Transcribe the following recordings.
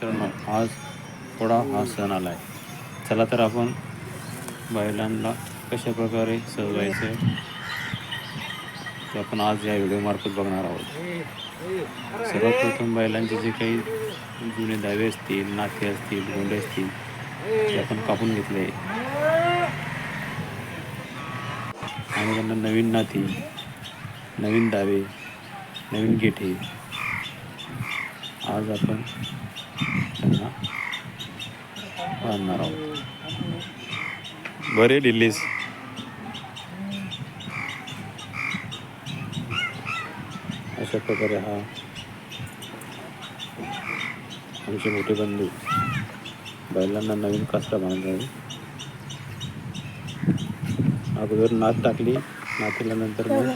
मित्रांनो आज थोडा हा सण आला आहे चला तर आपण बैलांना कशा प्रकारे सजवायचं ते आपण आज या व्हिडिओमार्फत बघणार आहोत. सर्वात प्रथम बैलांचे जे काही जुने दावे असतील नाते असतील गोंडे असतील ते आपण कापून घेतले. आणि त्यांना नवीन नाती नवीन दावे नवीन गेठे आज आपण बांधणार आहोत. बरे दिल्लीस अशा प्रकारे हा आमचे मोठे बंधू बैलांना नवीन बांधत आहे अगोदर नात टाकली नातीला नंतर मग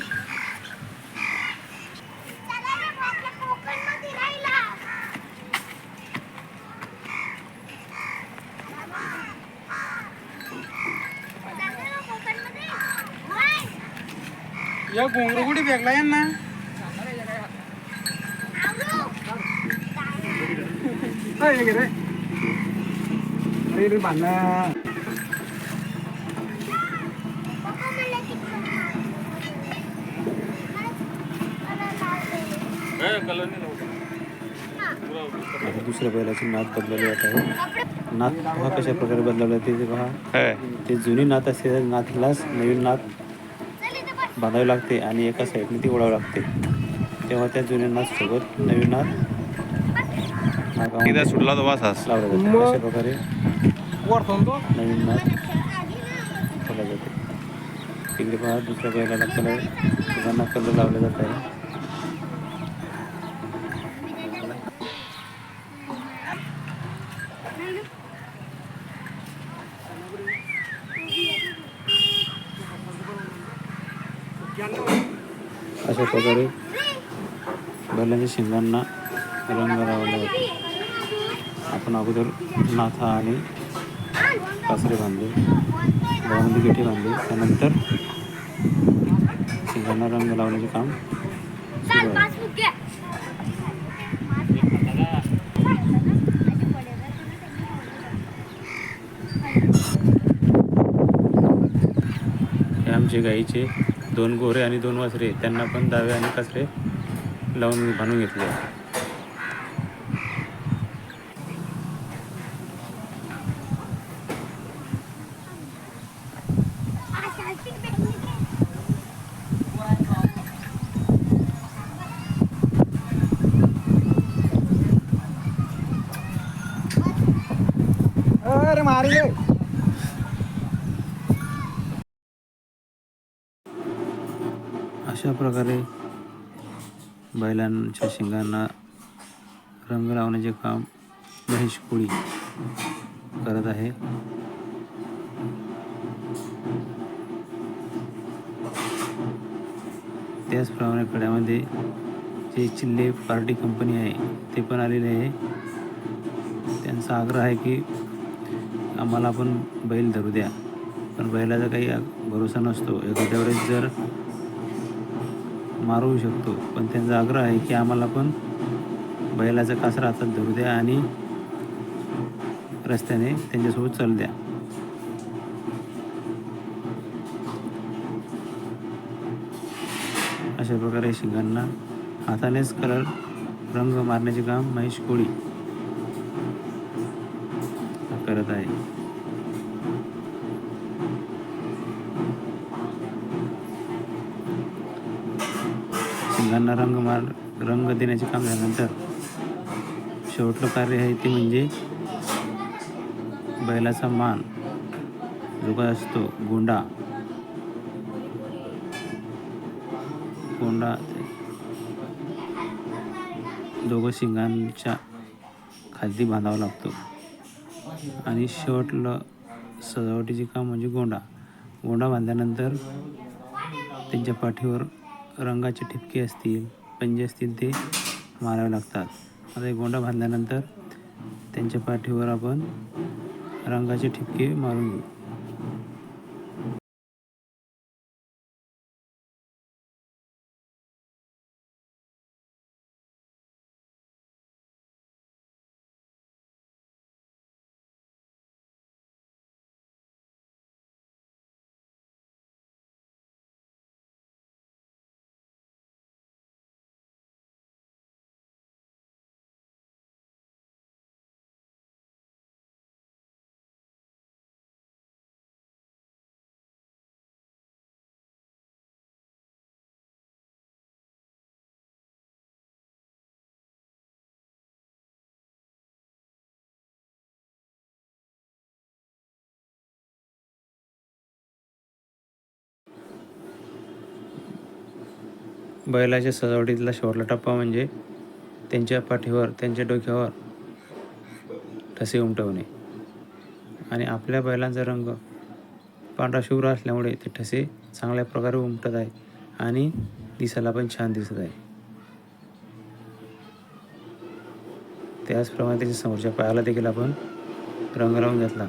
या घोंगरू कुठे फेकला यांना? अरे रे. अरे रे बांधला आता दुसऱ्या बैलाची नात बदलवली जात आहे नात पहा कशा प्रकारे बदलवलं ते पहा ते जुनी नात असते त्या नातीलाच नवीन नात. बांधावी लागते आणि एका साईडने ती ओढावी लागते. तेव्हा त्या जुन्या नात सोबत नवीन नाकामध्ये सुटला तो वासास लावला जाते. अशा प्रकारे नवीन ठेवला जाते. तिकडे पहा दुसऱ्या बैलाला कलर दोघांना कलर लावला जात आहे. अशा प्रकारे बैलांच्या शिंगांना रंग लावला होता. आपण अगोदर नाथा आणि कासरे बांधले गळ्यामध्ये गेठी बांधले. त्यानंतर शिंगांना रंग लावण्याचे काम सुरू आहे. हे आमचे गाईचे दोन गोरे आणि दोन वासरे त्यांना पण दावे आणि कासरे लावून बांधून घेतले. अरे मारी अशा प्रकारे बैलांच्या शिंगांना रंग लावण्याचे काम महेश कोळी करत आहे. त्याचप्रमाणे कड्यामध्ये जे चिल्ले पार्टी कंपनी आहे ते पण आलेले आहे. त्यांचा आग्रह आहे की आम्हाला पण बैल धरू द्या. पण बैलाचा काही भरोसा नसतो. एखाद्या वेळेस जर मारू शकतो. पण त्यांचा आग्रह आहे की आम्हाला पण बैलाचा कासरा हातात धरू द्या आणि रस्त्याने त्यांच्यासोबत चालू द्या. अशा प्रकारे शिंगांना हातानेच कलर रंग मारण्याचे काम महेश कोळी करत आहे. रंगांना रंग मार रंग देण्याचे काम झाल्यानंतर शेवटलं कार्य आहे ते म्हणजे बैलाचा मान. जो काय असतो गोंडा. गोंडा. दोघं शिंगांच्या खाली बांधावा लागतो. आणि शेवटलं सजावटीचे काम म्हणजे गोंडा. गोंडा बांधल्यानंतर त्यांच्या पाठीवर रंगाचे ठिपके असतील पंजे असतील ते मारावे लागतात. आता हे गोंडा बांधल्यानंतर त्यांच्या पाठीवर आपण रंगाचे ठिपके मारून घेऊ. बैलाच्या सजावटीतला शेवटला टप्पा म्हणजे त्यांच्या पाठीवर त्यांच्या डोक्यावर ठसे उमटवणे. आणि आपल्या बैलांचा रंग पांढरा शुभ्र असल्यामुळे ते ठसे चांगल्या प्रकारे उमटत आहे आणि दिसायला पण छान दिसत आहे. त्याचप्रमाणे त्याच्या समोरच्या पायाला देखील आपण रंग लावून घेतला.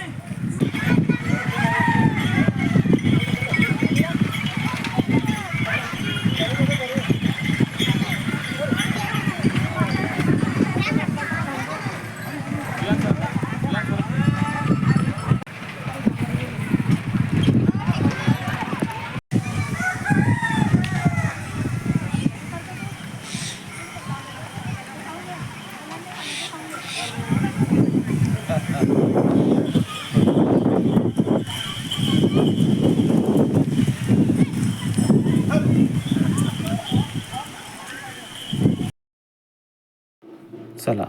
चला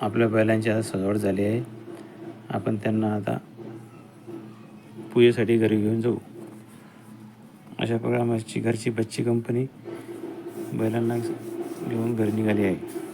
आपल्या बैलांची आता सजावट झाली आहे. आपण त्यांना आता पूजेसाठी घरी घेऊन जाऊ. अशा प्रकारे आमची घरची बच्ची कंपनी बैलांना घेऊन घरी निघाली आहे.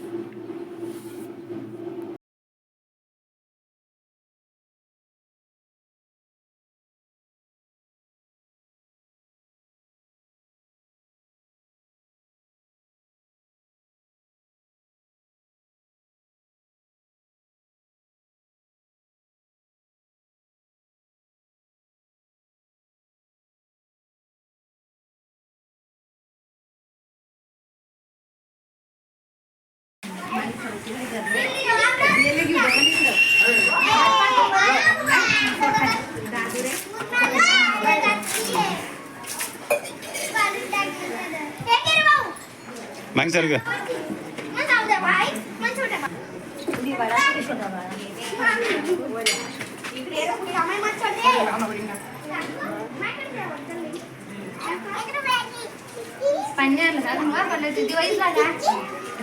మంచి సరిగ్గా పన్నెండు దివైస్ లాగా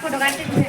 ફોટો કાઢી